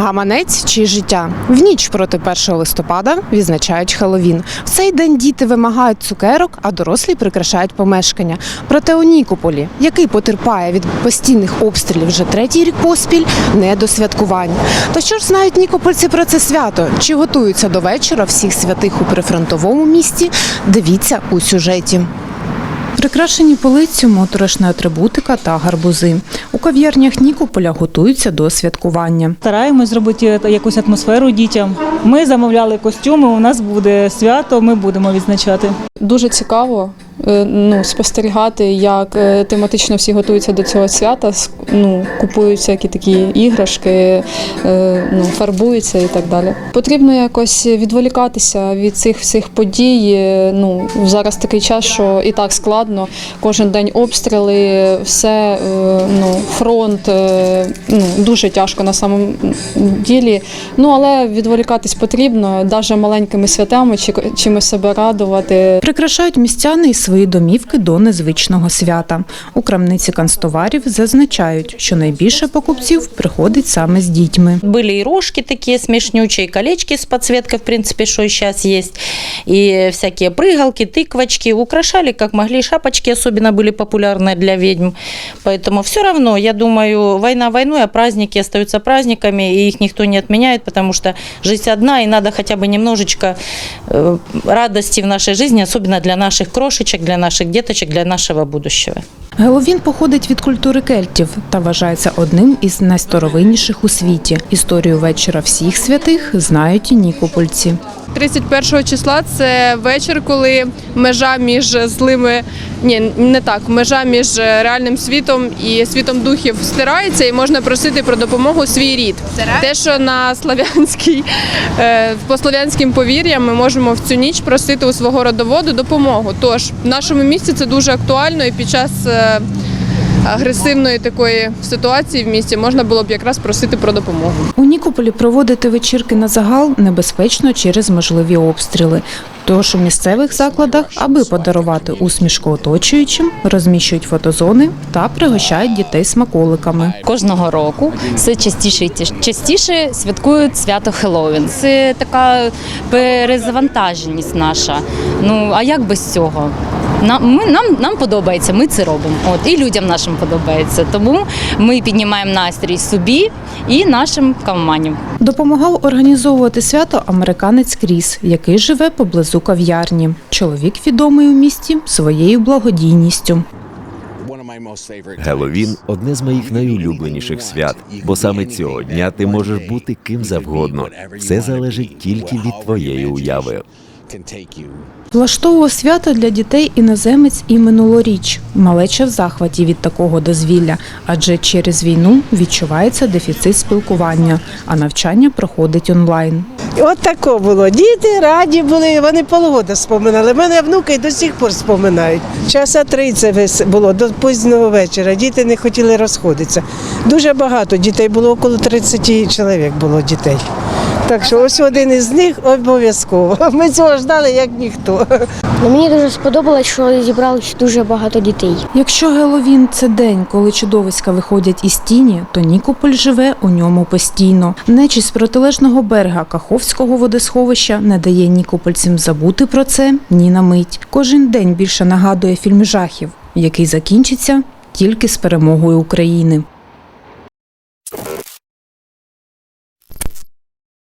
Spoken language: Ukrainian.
Гаманець чи життя в ніч проти 1 листопада відзначають Хеллоуін. В цей день діти вимагають цукерок, а дорослі прикрашають помешкання. Проте у Нікополі, який потерпає від постійних обстрілів вже третій рік поспіль, не до святкувань. То що ж знають нікопольці про це свято? Чи готуються до вечора всіх святих у прифронтовому місті? Дивіться у сюжеті. Прикрашені полицю, моторошна атрибутика та гарбузи. У кав'ярнях Нікополя готуються до святкування. Стараємось зробити якусь атмосферу дітям. Ми замовляли костюми. У нас буде свято. Ми будемо відзначати. Дуже цікаво ну, спостерігати, як е, тематично всі готуються до цього свята. Ну, купують всякі такі іграшки, е, ну, фарбуються і так далі. Потрібно якось відволікатися від цих всіх подій. Е, Ну, зараз такий час, що і так складно. Кожен день обстріли, все, е, ну, фронт. е, Ну, дуже тяжко на самом ділі. Ну, але відволікатись потрібно, навіть маленькими святами, чи чимось себе радувати. Прикрашають містяни і свої домівки до незвичного свята. У крамниці канцтоварів зазначають, що найбільше покупців приходить саме з дітьми. Были и рожки такие смешнючие, и колечки с подсветкой, в принципе, что и сейчас есть, и всякие прыгалки, тыквочки. Украшали как могли, шапочки особенно были популярны для ведьм. Поэтому все равно, я думаю, война войной, а праздники остаются праздниками, и их никто не отменяет, потому что жизнь одна, и надо хотя бы немножечко э, радости в нашей жизни, особенно для наших крошечек, для наших діточок, для нашого будущего. Геловін походить від культури кельтів та вважається одним із найстаровинніших у світі. Історію вечора всіх святих знають і нікопольці. 31 числа це вечір, коли межа між злими, ні, не так, межа між реальним світом і світом духів стирається, і можна просити про допомогу свій рід. Те, що на славянській, е, по слов'янським повір'ям ми можемо в цю ніч просити у свого родоводу допомогу. Тож в нашому місці це дуже актуально і під час. Агресивної такої ситуації в місті можна було б якраз просити про допомогу. У Нікополі проводити вечірки на загал небезпечно через можливі обстріли. Тож у місцевих закладах, аби подарувати усмішку оточуючим, розміщують фотозони та пригощають дітей смаколиками. Кожного року все частіше і частіше святкують свято Хеллоуін. Це така перезавантаженість наша. Ну а як без цього? Нам, ми, нам, нам подобається, ми це робимо. От, і людям нашим подобається. Тому ми піднімаємо настрій собі і нашим кавманям. Допомагав організовувати свято американець Кріс, який живе поблизу кав'ярні. Чоловік відомий у місті своєю благодійністю. Геловін одне з моїх найулюбленіших свят, бо саме цього дня ти можеш бути ким завгодно. Все залежить тільки від твоєї уяви. Влаштовував свято для дітей іноземець і минулоріч. Малеча в захваті від такого дозвілля, адже через війну відчувається дефіцит спілкування, а навчання проходить онлайн. От тако було. Діти раді були, вони полгода споминали. Мене внуки до сих пор споминають. Часа три це вес- було до пізнього вечора. Діти не хотіли розходитися. Дуже багато дітей було, около 30 чоловік було дітей. Так що ось один із них обов'язково. Ми цього ждали як ніхто. Ну, Мені дуже сподобалось, що зібралось дуже багато дітей. Якщо Геловін це день, коли чудовиська виходять із тіні, то Нікополь живе у ньому постійно. Нечість з протилежного берега Каховського водосховища не дає нікопольцям забути про це ні на мить. Кожен день більше нагадує фільм жахів, який закінчиться тільки з перемогою України.